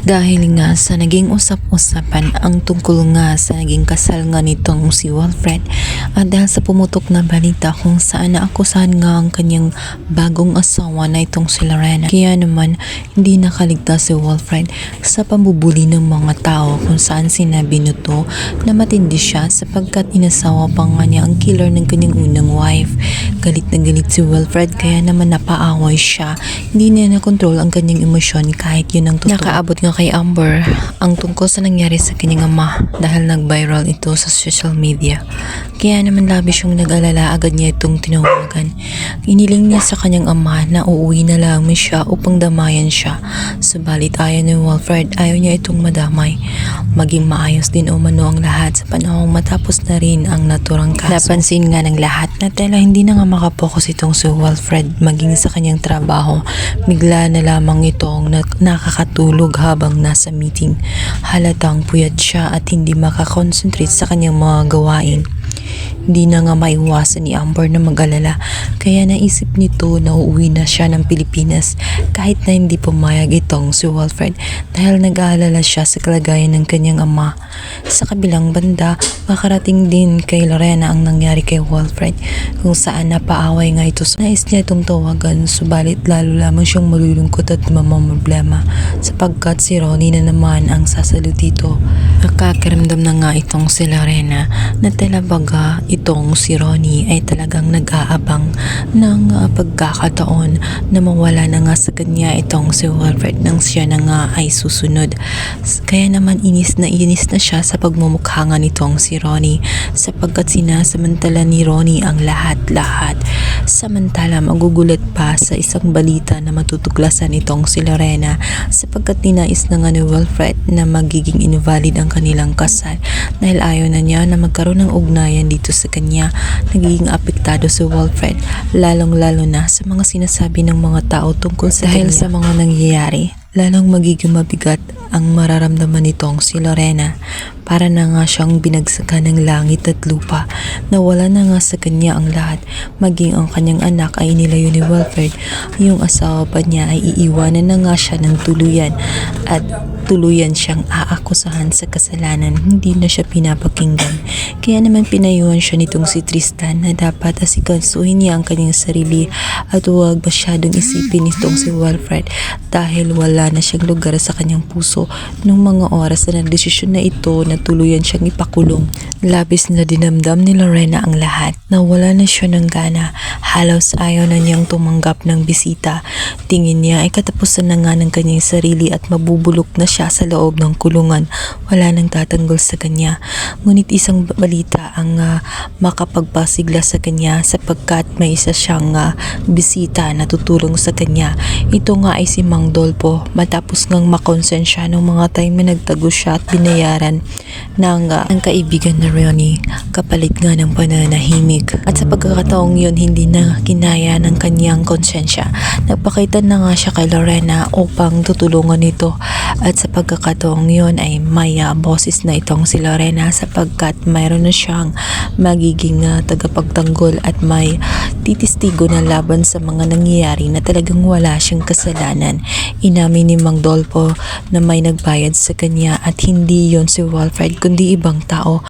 Dahil nga sa naging usap-usapan ang tungkol nga sa naging kasal nga nitong si Wilfred at dahil sa pumutok na balita kung saan naakusahan nga ang kanyang bagong asawa na itong si Lorena. Kaya naman hindi nakaligtas si Wilfred sa pambubuli ng mga tao kung saan sinabi nito na matindi siya sapagkat inasawa pa nga niya ang killer ng kanyang unang wife. Galit na galit si Wilfred kaya naman napaaway siya. Hindi niya nakontrol ang kanyang emosyon kahit yun ang totoo. Nakaabot nga kay Amber ang tungkol sa nangyari sa kanyang ama dahil nag-viral ito sa social media. Kaya naman labis yung nag-alala agad niya itong tinawagan. Iniling niya sa kanyang ama na uuwi na lamang siya upang damayan siya. Subalit ayaw ni Wilfred, ayaw niya itong madamay. Maging maayos din umano ang lahat sa panahong matapos na rin ang naturang kaso. Napansin nga ng lahat na tela hindi na nga makapokus itong si Wilfred maging sa kanyang trabaho. Bigla na lamang itong nak- nakakatulog habang nasa meeting. Halatang puyat siya at hindi makakonsentrate sa kanyang mga gawain. Hindi na nga maiwasan ni Amber na mag-alala kaya naisip nito na uuwi na siya ng Pilipinas kahit na hindi pumayag itong si Wilfred dahil nag-aalala siya sa kalagayan ng kanyang ama. Sa kabilang banda, makarating din kay Lorena ang nangyari kay Wilfred kung saan napaaway nga ito. Nais niya itong tawagan subalit lalo lamang siyang malulungkot at mamamroblema sapagkat si Ronnie na naman ang sasalo dito. Nakakaramdam na nga itong si Lorena na talabaga itong si Ronnie ay talagang nag-aabang ng ah, pagkakataon na mawala na nga sa kanya itong si Wilfred nang siya na nga ay susunod. Kaya naman inis na inis na siya sa pagmumukha nga nitong si Ronnie sapagkat sinasamantala ni Ronnie ang lahat-lahat. Samantala magugulat pa sa isang balita na matutuklasan itong si Lorena sapagkat ninais na nga ni Wilfred na magiging invalid ang kanilang kasal dahil ayaw na niya na magkaroon ng ugnayan dito sa kanya. Nagiging apektado si Wilfred lalong-lalo na sa mga sinasabi ng mga tao tungkol sa dahil sa mga nangyayari. Lalong magiging mabigat ang mararamdaman nitong si Lorena para na nga siyang binagsakan ng langit at lupa. Na wala na nga sa kanya ang lahat. Maging ang kanyang anak ay inilayo ni Wilfred. Yung asawa pa niya ay iiwanan na nga siya ng tuluyan. At tuluyan siyang aakusahan sa kasalanan. Hindi na siya pinapakinggan. Kaya naman pinayuhan siya nitong si Tristan na dapat asikasuhin niya ang kanyang sarili. At huwag masyadong isipin nitong si Wilfred. Dahil wala na siyang lugar sa kanyang puso. Nung mga oras na nagdesisyon na ito na tuluyan siyang ipakulong. Labis na dinamdam ni Lorena ang lahat na wala na siya ng gana. Halos ayaw na niyang tumanggap ng bisita. Tingin niya ay katapusan na nga ng kanyang sarili at mabubulok na siya sa loob ng kulungan. Wala nang tatanggol sa kanya. Ngunit isang balita ang ah, makapagpasigla sa kanya sapagkat may isa siyang ah, bisita na tutulong sa kanya. Ito nga ay si Mang Dolpo matapos ngang makonsensya ng mga time na nagtago siya at binayaran ng, ah, ng kaibigan na Ronnie kapalit nga ng pananahimik. At sa pagkakataong yun hindi na kinaya ng kanyang konsensya. Nagpakita na nga siya kay Lorena upang tutulungan ito at sa pagkakataong yun ay may ah, boses na itong si Lorena sapagkat mayroon na siyang magiging ah, tagapagtanggol at may titistigo na laban sa mga nangyayari na talagang wala siyang kasalanan. Inamin ni Mang Dolpo na may nagbayad sa kanya at hindi yon si Wilfred kundi ibang tao